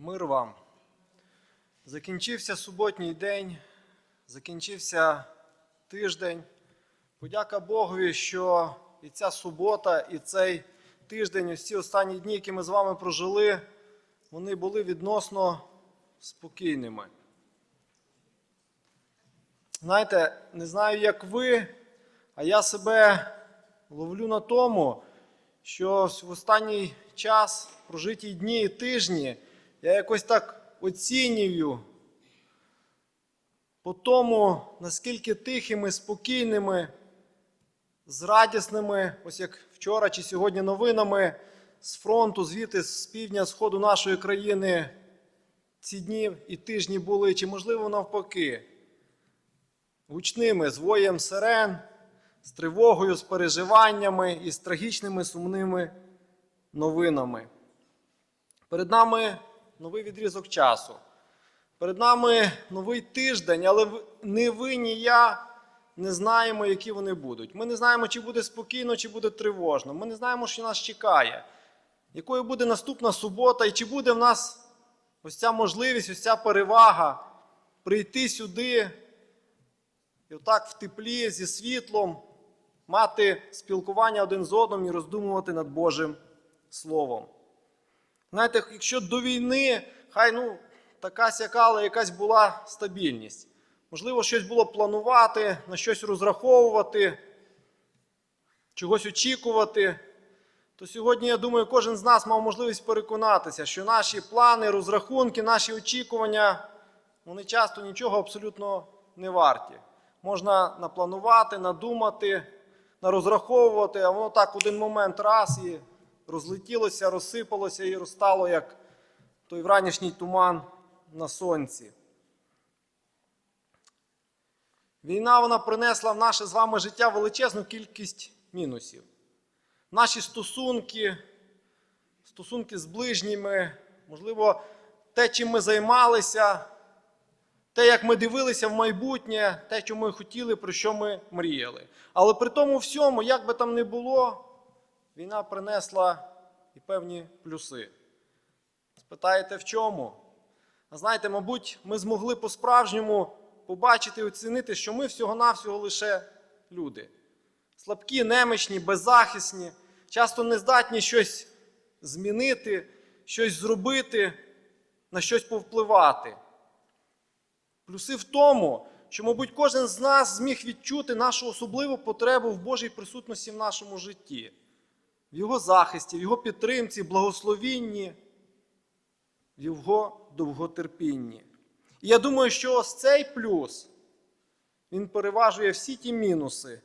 Мир вам. Закінчився суботній день, закінчився тиждень. Подяка Богові, що і ця субота, і цей тиждень, ось ці останні дні, які ми з вами прожили, вони були відносно спокійними. Знаєте, не знаю, як ви, а я себе ловлю на тому, що в останній час, прожиті дні і тижні, я якось так оцінюю по тому, наскільки тихими, спокійними, з радісними, ось як вчора чи сьогодні новинами з фронту, звідти з півдня, сходу нашої країни ці дні і тижні були, чи можливо навпаки, гучними з воєм сирен, з тривогою, з переживаннями і з трагічними сумними новинами. Перед нами новий відрізок часу. Перед нами новий тиждень, але ні ви, ні я не знаємо, які вони будуть. Ми не знаємо, чи буде спокійно, чи буде тривожно. Ми не знаємо, що нас чекає, якою буде наступна субота, і чи буде в нас ось ця можливість, ось ця перевага прийти сюди і отак в теплі зі світлом мати спілкування один з одним і роздумувати над Божим Словом. Знаєте, якщо до війни, хай ну, така сяка, але якась була стабільність. Можливо, щось було планувати, на щось розраховувати, чогось очікувати. То сьогодні, я думаю, кожен з нас мав можливість переконатися, що наші плани, розрахунки, наші очікування, вони часто нічого абсолютно не варті. Можна напланувати, надумати, нарозраховувати, а воно так один момент раз і розлетілося, розсипалося і розстало, як той вранішній туман на сонці. Війна вона принесла в наше з вами життя величезну кількість мінусів. Наші стосунки, стосунки з ближніми, можливо, те, чим ми займалися, те, як ми дивилися в майбутнє, те, що ми хотіли, про що ми мріяли. Але при тому всьому, як би там не було, війна принесла і певні плюси. Спитаєте, в чому? А знаєте, мабуть, ми змогли по-справжньому побачити і оцінити, що ми всього-навсього лише люди. Слабкі, немічні, беззахисні, часто не здатні щось змінити, щось зробити, на щось повпливати. Плюси в тому, що, мабуть, кожен з нас зміг відчути нашу особливу потребу в Божій присутності в нашому житті, в Його захисті, в Його підтримці, благословінні, в Його довготерпінні. І я думаю, що ось цей плюс, він переважує всі ті мінуси,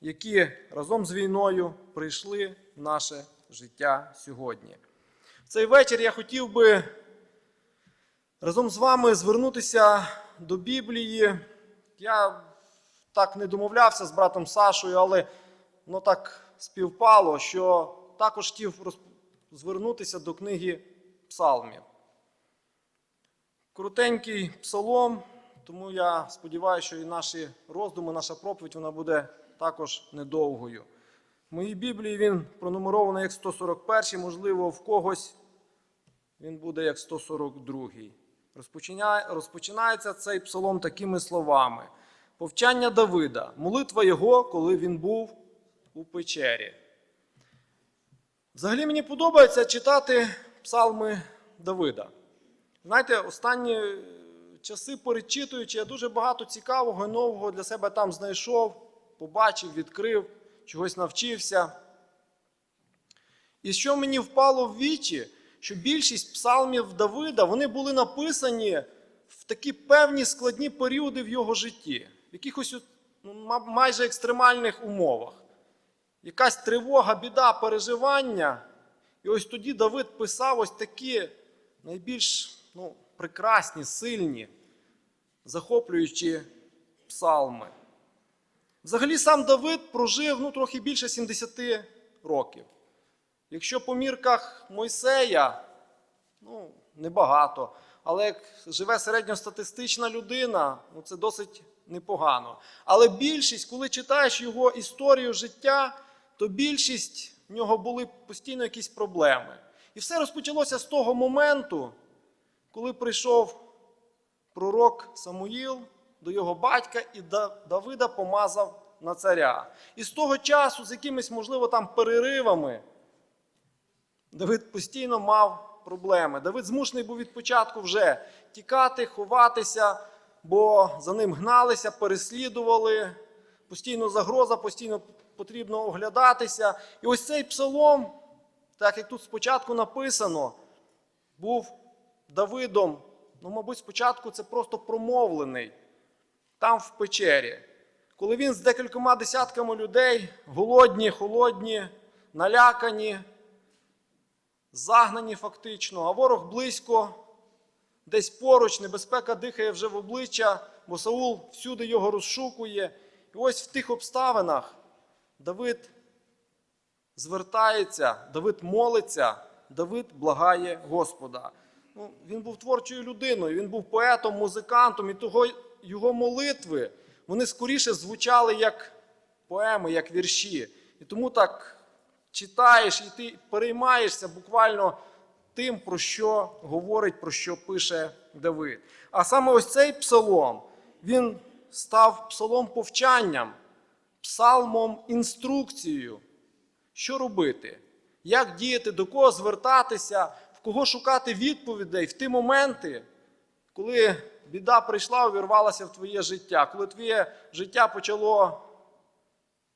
які разом з війною прийшли в наше життя сьогодні. В цей вечір я хотів би разом з вами звернутися до Біблії. Я так не домовлявся з братом Сашою, але воно так співпало, що також хотів звернутися до книги Псалмів. Коротенький псалом, тому я сподіваюся, що і наші роздуми, наша проповідь вона буде також недовгою. В моїй Біблії він пронумерований як 141, можливо, в когось він буде як 142. Розпочинає, розпочинається цей псалом такими словами: Повчання Давида, молитва його, коли він був у печері. Взагалі мені подобається читати псалми Давида. Знаєте, останні часи перечитуючи, я дуже багато цікавого і нового для себе там знайшов, побачив, відкрив, чогось навчився. І що мені впало в вічі, що більшість псалмів Давида вони були написані в такі певні складні періоди в його житті, в якихось ну, майже екстремальних умовах. Якась тривога, біда, переживання. І ось тоді Давид писав ось такі найбільш ну, прекрасні, сильні, захоплюючі псалми. Взагалі сам Давид прожив ну, трохи більше 70 років. Якщо по мірках Мойсея, ну, небагато, але як живе середньостатистична людина, ну, це досить непогано. Але більшість, коли читаєш його історію життя, то більшість в нього були постійно якісь проблеми. І все розпочалося з того моменту, коли прийшов пророк Самуїл до його батька і Давида помазав на царя. І з того часу, з якимись, можливо, там переривами, Давид постійно мав проблеми. Давид змушений був від початку вже тікати, ховатися, бо за ним гналися, переслідували. Постійно загроза, постійно потрібно оглядатися. І ось цей псалом, так як тут спочатку написано, був Давидом. Ну, мабуть, спочатку це просто промовлений там в печері. Коли він з декількома десятками людей, голодні, холодні, налякані, загнані фактично, а ворог близько, десь поруч, небезпека дихає вже в обличчя, бо Саул всюди його розшукує. І ось в тих обставинах Давид звертається, Давид молиться, Давид благає Господа. Ну, він був творчою людиною, він був поетом, музикантом, і того його молитви вони скоріше звучали як поеми, як вірші. І тому так читаєш і ти переймаєшся буквально тим, про що говорить, про що пише Давид. А саме ось цей псалом, він став псалом повчанням, псалмом інструкцією. Що робити? Як діяти, до кого звертатися, в кого шукати відповідей в ті моменти, коли біда прийшла, увірвалася в твоє життя, коли твоє життя почало,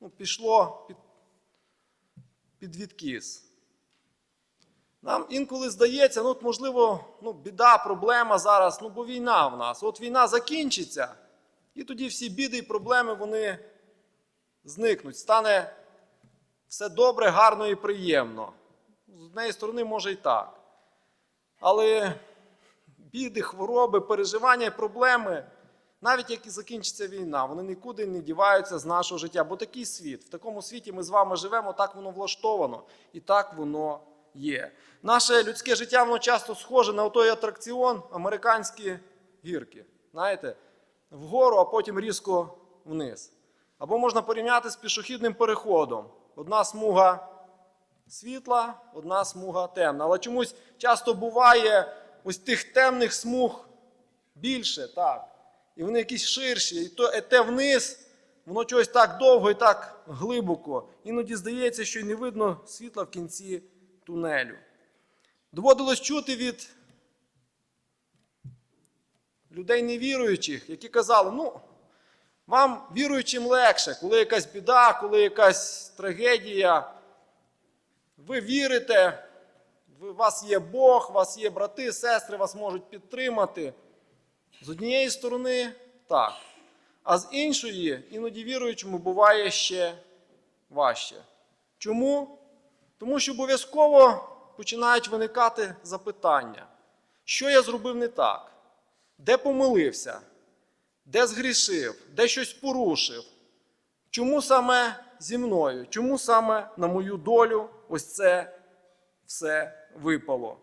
ну, пішло під, під відкіз. Нам інколи здається, ну, от, можливо, ну, біда, проблема зараз, ну, бо війна в нас. От війна закінчиться, і тоді всі біди і проблеми вони зникнуть. Стане все добре, гарно і приємно. З однієї сторони, може і так. Але біди, хвороби, переживання і проблеми, навіть як і закінчиться війна, вони нікуди не діваються з нашого життя. Бо такий світ, в такому світі ми з вами живемо, так воно влаштовано і так воно є. Наше людське життя воно часто схоже на той атракціон американські гірки. Знаєте, вгору, а потім різко вниз. Або можна порівняти з пішохідним переходом. Одна смуга світла, одна смуга темна. Але чомусь часто буває ось тих темних смуг більше, так. І вони якісь ширші. І то і те вниз, воно чогось так довго і так глибоко. Іноді здається, що й не видно світла в кінці тунелю. Доводилось чути від людей невіруючих, які казали, ну, вам віруючим легше, коли якась біда, коли якась трагедія. Ви вірите, у вас є Бог, у вас є брати, сестри, вас можуть підтримати. З однієї сторони, так. А з іншої, іноді віруючому буває ще важче. Чому? Тому що обов'язково починають виникати запитання, що я зробив не так, де помилився, де згрішив, де щось порушив. Чому саме зі мною? Чому саме на мою долю ось це все випало?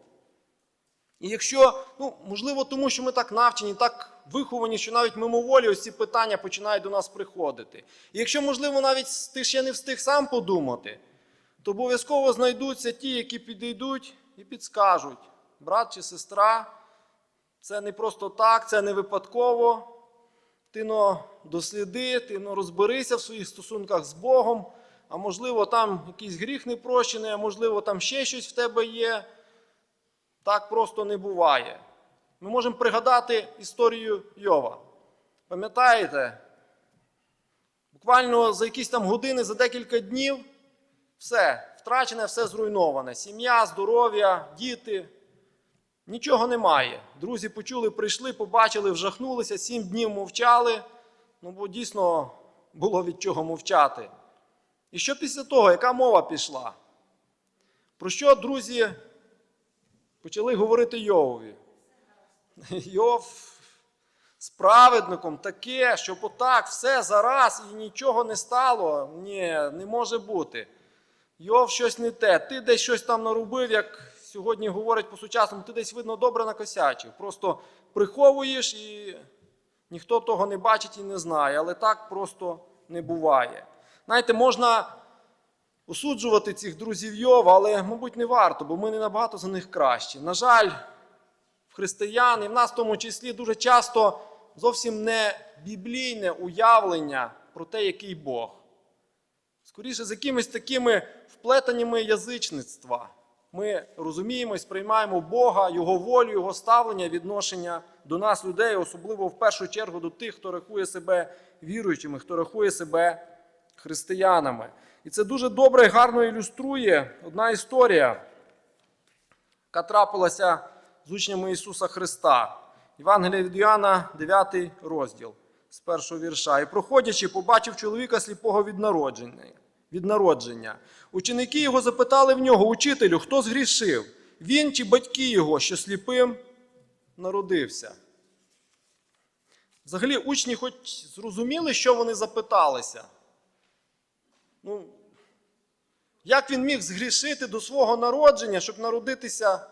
І якщо, ну, можливо, тому що ми так навчені, так виховані, що навіть мимоволі ось ці питання починають до нас приходити. І якщо, можливо, навіть ти ще не встиг сам подумати, то обов'язково знайдуться ті, які підійдуть і підскажуть, брат чи сестра, це не просто так, це не випадково. Ти но досліди, ти но розберися в своїх стосунках з Богом, а можливо, там якийсь гріх непрощений, а можливо, там ще щось в тебе є. Так просто не буває. Ми можемо пригадати історію Йова. Пам'ятаєте? Буквально за якісь там години, за декілька днів все, втрачене, все зруйноване. Сім'я, здоров'я, діти. Нічого немає. Друзі почули, прийшли, побачили, вжахнулися, сім днів мовчали. Ну, бо дійсно було від чого мовчати. І що після того, яка мова пішла? Про що, друзі, почали говорити Йовові? Йов з праведником таке, щоб отак все зараз і нічого не стало. Ні, не може бути. Йов щось не те. Ти десь щось там наробив, як сьогодні говорять по-сучасному, ти десь видно добре накосячив. Просто приховуєш і ніхто того не бачить і не знає. Але так просто не буває. Знаєте, можна осуджувати цих друзів Йова, але, мабуть, не варто, бо ми не набагато за них кращі. На жаль, в християн, і в нас в тому числі дуже часто зовсім не біблійне уявлення про те, який Бог. Скоріше, з якимись такими вплетеннями язичництва. Ми розуміємо і сприймаємо Бога, Його волю, Його ставлення, відношення до нас, людей, особливо в першу чергу до тих, хто рахує себе віруючими, хто рахує себе християнами. І це дуже добре і гарно ілюструє одна історія, яка трапилася з учнями Ісуса Христа. Євангелія від Іоанна, 9 розділ з першого вірша. І проходячи, побачив чоловіка сліпого від народження. Від народження. Ученики його запитали в нього, учителю, хто згрішив? Він чи батьки його, що сліпим народився? Взагалі, учні хоч зрозуміли, що вони запиталися. Ну, як він міг згрішити до свого народження, щоб народитися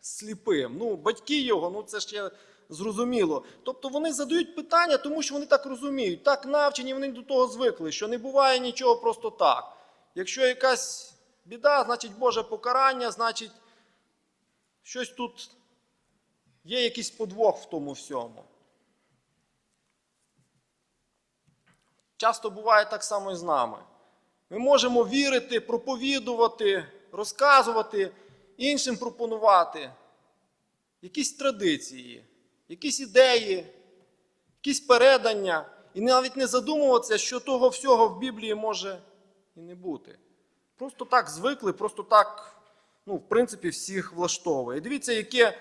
сліпим? Ну, батьки його, ну це ж є зрозуміло. Тобто вони задають питання, тому що вони так розуміють, так навчені, вони до того звикли, що не буває нічого просто так. Якщо якась біда, значить Боже покарання, значить щось тут є якийсь подвох в тому всьому. Часто буває так само і з нами. Ми можемо вірити, проповідувати, розказувати, іншим пропонувати якісь традиції, якісь ідеї, якісь передання, і навіть не задумуватися, що того всього в Біблії може і не бути. Просто так звикли, просто так, ну, в принципі, всіх влаштовує. І дивіться, яке,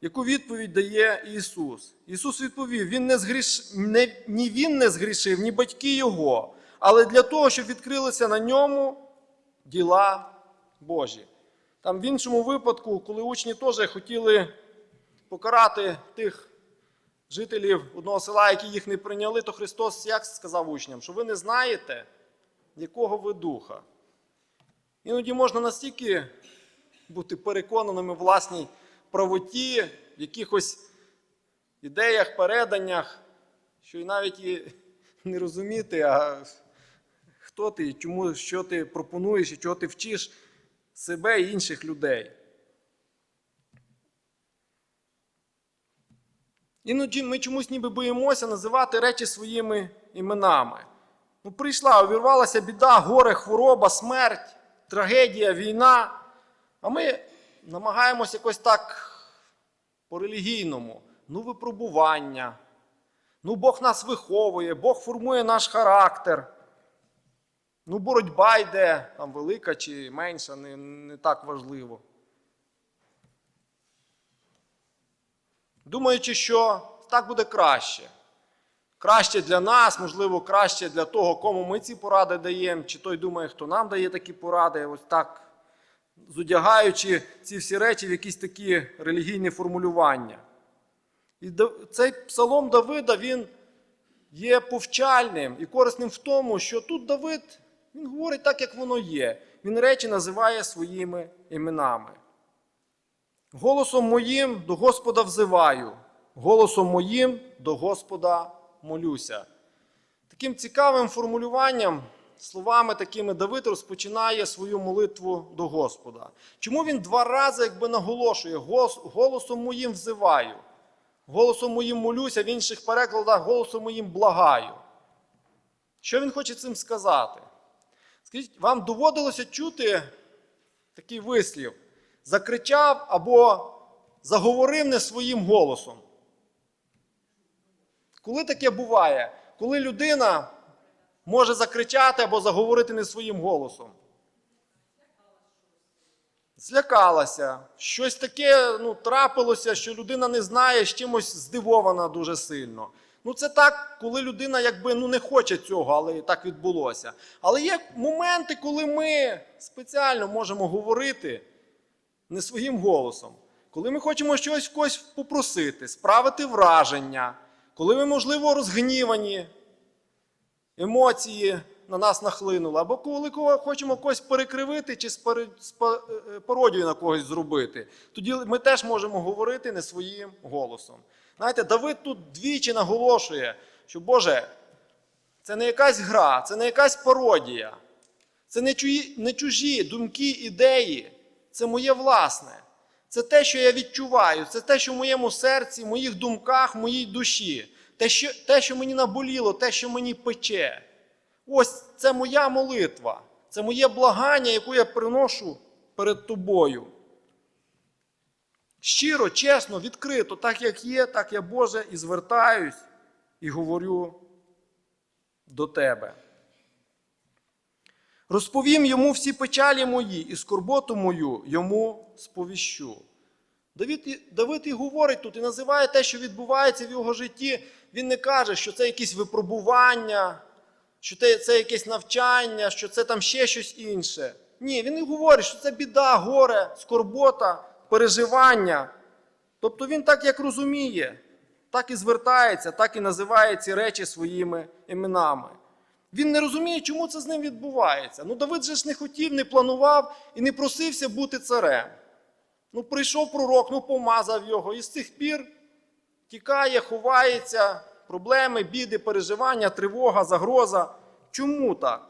яку відповідь дає Ісус. Ісус відповів: він не згріш... не, ні Він не згрішив, ні батьки Його, але для того, щоб відкрилися на ньому діла Божі. Там в іншому випадку, коли учні теж хотіли покарати тих жителів одного села, які їх не прийняли, то Христос як сказав учням, що ви не знаєте, якого ви духа. Іноді можна настільки бути переконаними в власній правоті, в якихось ідеях, переданнях, що і навіть і не розуміти, а хто ти, чому, що ти пропонуєш і чого ти вчиш себе і інших людей. Іноді ми чомусь ніби боїмося називати речі своїми іменами. Ну, прийшла, увірвалася біда, горе, хвороба, смерть, трагедія, війна. А ми намагаємось якось так по-релігійному. Ну, випробування. Ну, Бог нас виховує, Бог формує наш характер. Ну, боротьба йде, там велика чи менша, не, не так важливо. Думаючи, що так буде краще. Краще для нас, можливо, краще для того, кому ми ці поради даємо, чи той думає, хто нам дає такі поради, ось так, зодягаючи ці всі речі в якісь такі релігійні формулювання. І цей псалом Давида, він є повчальним і корисним в тому, що тут Давид він говорить так, як воно є. Він речі називає своїми іменами. Голосом моїм до Господа взиваю, голосом моїм до Господа молюся. Таким цікавим формулюванням, словами такими Давид розпочинає свою молитву до Господа. Чому він два рази якби наголошує, голосом моїм взиваю, голосом моїм молюся, в інших перекладах голосом моїм благаю. Що він хоче цим сказати? Скажіть, вам доводилося чути такий вислів? Закричав або заговорив не своїм голосом. Коли таке буває? Коли людина може закричати або заговорити не своїм голосом? Злякалася. Щось таке ну, трапилося, що людина не знає, з чимось здивована дуже сильно. Ну, це так, коли людина якби ну, не хоче цього, але так відбулося. Але є моменти, коли ми спеціально можемо говорити не своїм голосом. Коли ми хочемо щось в когось попросити, справити враження, коли ми, можливо, розгнівані, емоції на нас нахлинули, або коли хочемо когось перекривити чи пародію на когось зробити, тоді ми теж можемо говорити не своїм голосом. Знаєте, Давид тут двічі наголошує, що Боже, це не якась гра, це не якась пародія, це не чужі, не чужі думки, ідеї, це моє власне. Це те, що я відчуваю, це те, що в моєму серці, в моїх думках, в моїй душі, те, що, те, що мені наболіло, те, що мені пече. Ось це моя молитва, це моє благання, яку я приношу перед тобою. Щиро, чесно, відкрито, так як є, так я Боже, і звертаюсь і говорю до тебе. Розповім йому всі печалі мої і скорботу мою йому сповіщу. Давид, Давид і говорить тут і називає те, що відбувається в його житті. Він не каже, що це якісь випробування, що це, це якесь навчання, що це там ще щось інше. Ні, він і говорить, що це біда, горе, скорбота, переживання. Тобто він так як розуміє, так і звертається, так і називає ці речі своїми іменами. Він не розуміє, чому це з ним відбувається. Ну, Давид же ж не хотів, не планував і не просився бути царем. Ну, прийшов пророк, ну помазав його, і з цих пір тікає, ховається, проблеми, біди, переживання, тривога, загроза. Чому так?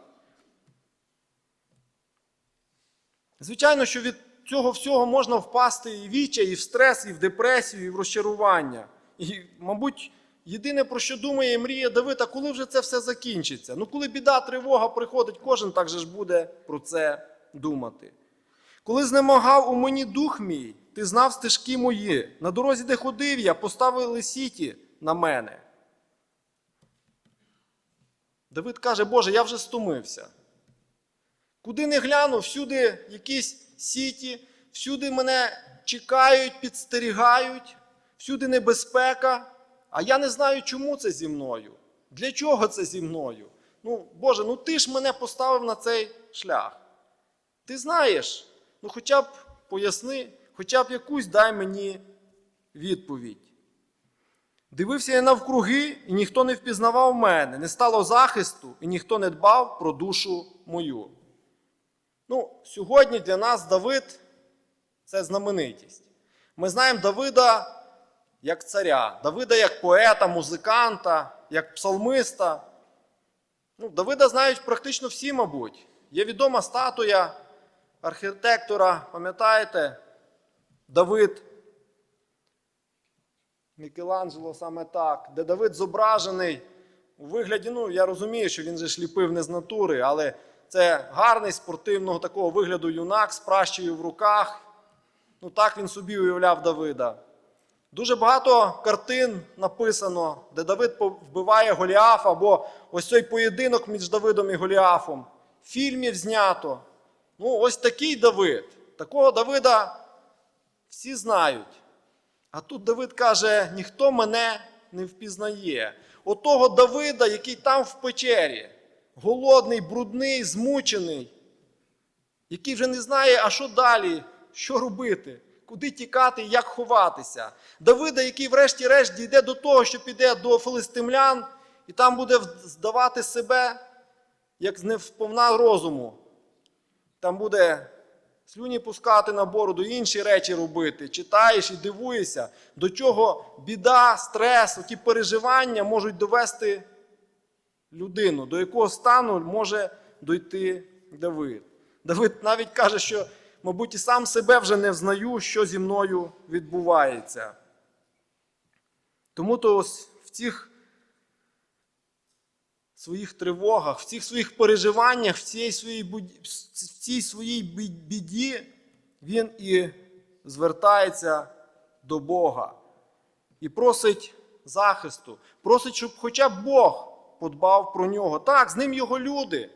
Звичайно, що від цього всього можна впасти і в відчай, і в стрес, і в депресію, і в розчарування. І, мабуть, єдине, про що думає і мріє Давид, а коли вже це все закінчиться? Ну, коли біда, тривога приходить, кожен так же ж буде про це думати. Коли знемагав у мені дух мій, ти знав стежки мої. На дорозі, де ходив я, поставили сіті на мене. Давид каже, Боже, я вже стомився. Куди не гляну, всюди якісь сіті, всюди мене чекають, підстерігають, всюди небезпека. А я не знаю, чому це зі мною. Для чого це зі мною? Ну, Боже, ну ти ж мене поставив на цей шлях. Ти знаєш, ну хоча б поясни, хоча б якусь дай мені відповідь. Дивився я навкруги, і ніхто не впізнавав мене, не стало захисту, і ніхто не дбав про душу мою. Ну, сьогодні для нас Давид це знаменитість. Ми знаємо Давида як царя, Давида як поета, музиканта, як псалмиста. Ну, Давида знають практично всі, мабуть. Є відома статуя архітектора, пам'ятаєте, Давид. Мікеланджело саме так, де Давид зображений у вигляді, ну я розумію, що він же ж ліпив не з натури, але це гарний спортивного такого вигляду юнак з пращею в руках. Ну так він собі уявляв Давида. Дуже багато картин написано, де Давид вбиває Голіафа, або ось цей поєдинок між Давидом і Голіафом. Фільмів знято. Ну, ось такий Давид. Такого Давида всі знають. А тут Давид каже: ніхто мене не впізнає. Отого Давида, який там в печері, голодний, брудний, змучений, який вже не знає, а що далі, що робити, куди тікати як ховатися. Давида, який, врешті-решт, дійде до того, що піде до филистимлян, і там буде здавати себе як невповна розуму. Там буде слюні пускати на бороду, інші речі робити. Читаєш і дивуєшся, до чого біда, стрес, ті переживання можуть довести людину, до якого стану може дойти Давид. Давид навіть каже, що, мабуть, і сам себе вже не взнаю, що зі мною відбувається. Тому то ось в цих своїх тривогах, в цих своїх переживаннях, в цій своїй, в цій своїй біді він і звертається до Бога і просить захисту, просить, щоб хоча б Бог подбав про нього. Так, з ним його люди.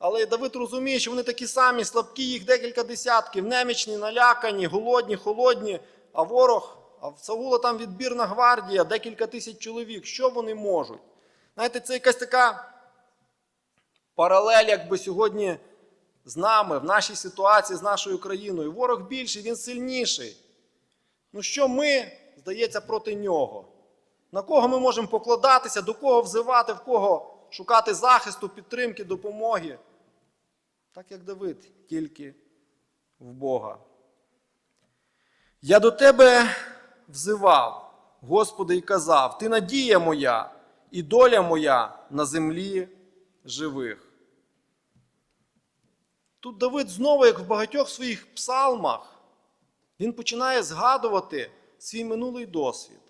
Але Давид розуміє, що вони такі самі слабкі, їх декілька десятків, немічні, налякані, голодні, холодні, а ворог, а в Саула там відбірна гвардія, декілька тисяч чоловік. Що вони можуть? Знаєте, це якась така паралель, якби сьогодні з нами, в нашій ситуації, з нашою країною. Ворог більший, він сильніший. Ну що ми, здається, проти нього? На кого ми можемо покладатися, до кого взивати, в кого шукати захисту, підтримки, допомоги? Так як Давид, тільки в Бога. Я до тебе взивав, Господи, і казав: Ти надія моя і доля моя на землі живих. Тут Давид знову, як в багатьох своїх псалмах, Він починає згадувати свій минулий досвід.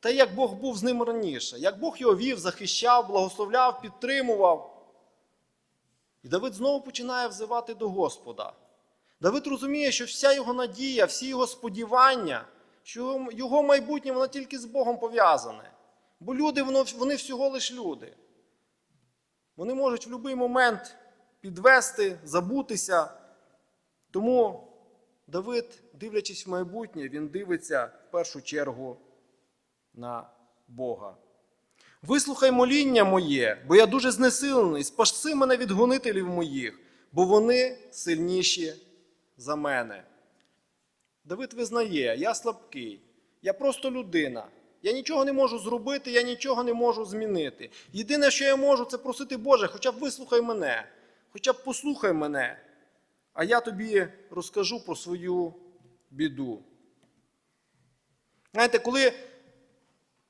Те, як Бог був з ним раніше, як Бог його вів, захищав, благословляв, підтримував. І Давид знову починає взивати до Господа. Давид розуміє, що вся його надія, всі його сподівання, що його- майбутнє воно тільки з Богом пов'язане. Бо люди, вони всього лиш люди. Вони можуть в будь-який момент підвести, забутися. Тому Давид, дивлячись в майбутнє, він дивиться в першу чергу на Бога. Вислухай моління моє, бо я дуже знесилений, спаси мене від гонителів моїх, бо вони сильніші за мене. Давид визнає, я слабкий, я просто людина. Я нічого не можу зробити, я нічого не можу змінити. Єдине, що я можу, це просити Боже, хоча б вислухай мене, хоча б послухай мене, а я тобі розкажу про свою біду. Знаєте, коли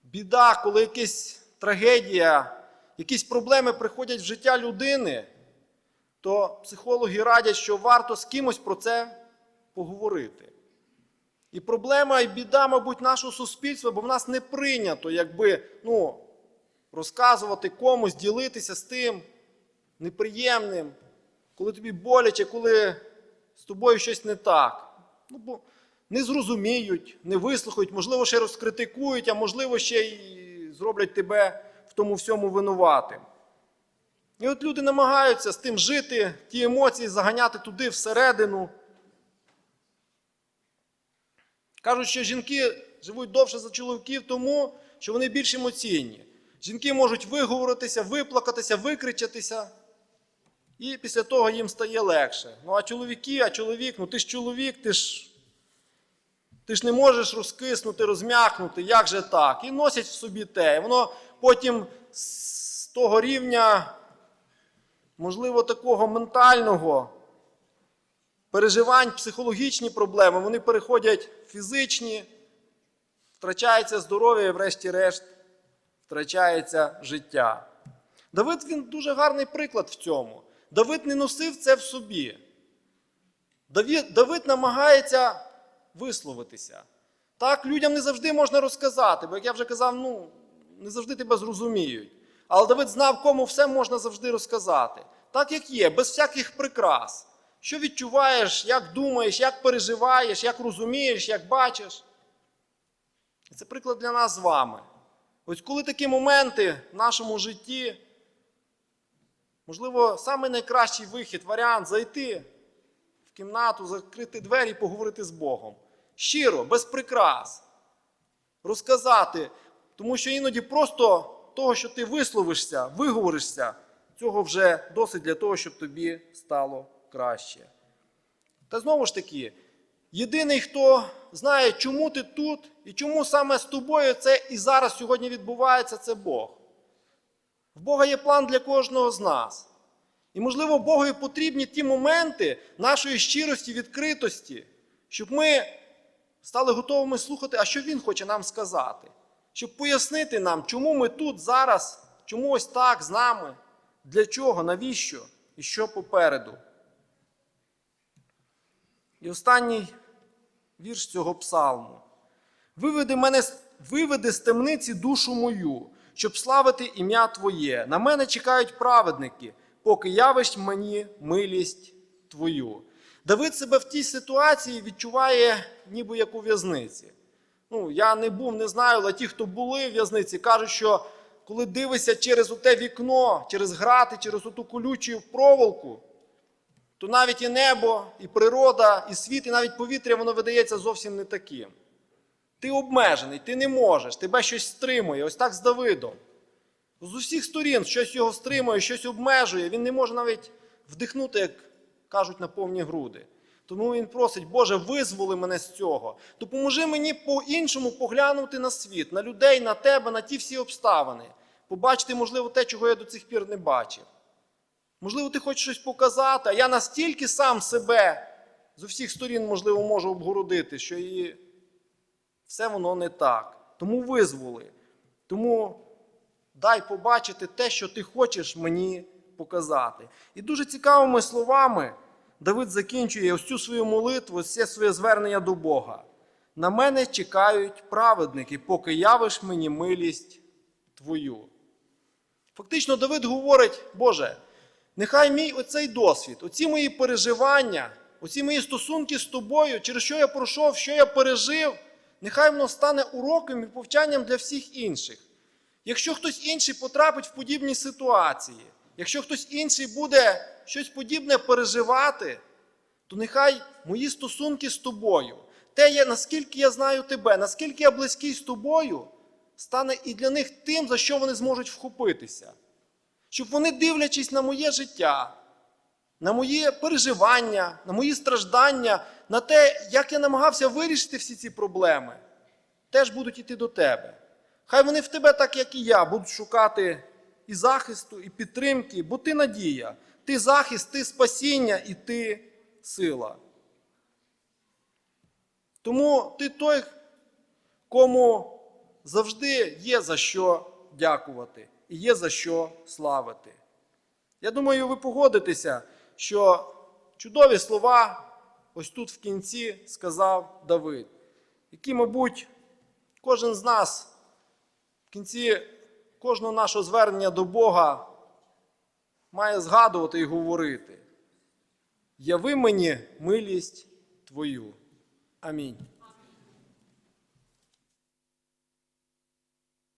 біда, коли якась трагедія, якісь проблеми приходять в життя людини, то психологи радять, що варто з кимось про це поговорити. І проблема і біда, мабуть, нашого суспільства, бо в нас не прийнято, якби ну, розказувати комусь, ділитися з тим неприємним, коли тобі боляче, коли з тобою щось не так. Ну, бо не зрозуміють, не вислухають, можливо, ще розкритикують, а можливо, ще й зроблять тебе в тому всьому винуватим. І от люди намагаються з тим жити, ті емоції заганяти туди всередину. Кажуть, що жінки живуть довше за чоловіків тому, що вони більш емоційні. Жінки можуть виговоритися, виплакатися, викричатися. І після того їм стає легше. Ну а чоловіки, а чоловік, ну ти ж чоловік, ти ж, ти ж не можеш розкиснути, розм'якнути, як же так? І носять в собі те. І воно потім з того рівня, можливо, такого ментального переживань, психологічні проблеми, вони переходять в фізичні, втрачається здоров'я і, врешті-решт, втрачається життя. Давид він дуже гарний приклад в цьому. Давид не носив це в собі. Давид, Давид намагається висловитися. Так, людям не завжди можна розказати, бо, як я вже казав, ну, не завжди тебе зрозуміють. Але Давид знав, кому все можна завжди розказати. Так, як є, без всяких прикрас. Що відчуваєш, як думаєш, як переживаєш, як розумієш, як бачиш. Це приклад для нас з вами. Ось коли такі моменти в нашому житті, можливо, найкращий вихід, варіант зайти кімнату, закрити двері і поговорити з Богом. Щиро, без прикрас. Розказати. Тому що іноді просто того, що ти висловишся, виговоришся, цього вже досить для того, щоб тобі стало краще. Та знову ж таки, єдиний, хто знає, чому ти тут і чому саме з тобою це і зараз сьогодні відбувається, це Бог. В Бога є план для кожного з нас. І, можливо, Богові потрібні ті моменти нашої щирості, відкритості, щоб ми стали готовими слухати, а що Він хоче нам сказати, щоб пояснити нам, чому ми тут зараз, чому ось так з нами, для чого, навіщо і що попереду. І останній вірш цього псалму. Виведи мене, виведи з темниці душу мою, щоб славити ім'я Твоє. На мене чекають праведники, поки явиш мені милість Твою. Давид себе в тій ситуації відчуває, ніби як у в'язниці. Ну, я не був, не знаю, але ті, хто були в в'язниці, кажуть, що коли дивишся через оте вікно, через грати, через оту колючу проволоку, то навіть і небо, і природа, і світ, і навіть повітря, воно видається зовсім не таким. Ти обмежений, ти не можеш, тебе щось стримує, ось так з Давидом. З усіх сторін щось його стримує, щось обмежує, він не може навіть вдихнути, як кажуть, на повні груди. Тому він просить, Боже, визволи мене з цього. Допоможи мені по-іншому поглянути на світ, на людей, на тебе, на ті всі обставини. Побачити, можливо, те, чого я до цих пір не бачив. Можливо, ти хочеш щось показати, а я настільки сам себе з усіх сторін, можливо, можу обгородити, що і все воно не так. Тому визволи. Тому дай побачити те, що ти хочеш мені показати. І дуже цікавими словами Давид закінчує ось цю свою молитву, це своє звернення до Бога. На мене чекають праведники, поки явиш мені милість твою. Фактично, Давид говорить, Боже, нехай мій оцей досвід, оці мої переживання, оці мої стосунки з тобою, через що я пройшов, що я пережив, нехай воно стане уроком і повчанням для всіх інших. Якщо хтось інший потрапить в подібні ситуації, якщо хтось інший буде щось подібне переживати, то нехай мої стосунки з тобою, те, я, наскільки я знаю тебе, наскільки я близький з тобою, стане і для них тим, за що вони зможуть вхопитися. Щоб вони, дивлячись на моє життя, на мої переживання, на мої страждання, на те, як я намагався вирішити всі ці проблеми, теж будуть йти до тебе. Хай вони в тебе, так як і я, будуть шукати і захисту, і підтримки, бо ти надія, ти захист, ти спасіння і ти сила. Тому ти той, кому завжди є за що дякувати і є за що славити. Я думаю, ви погодитеся, що чудові слова ось тут в кінці сказав Давид, які, мабуть, кожен з нас в кінці кожного нашого звернення до Бога має згадувати і говорити. Яви мені милість Твою. Амінь.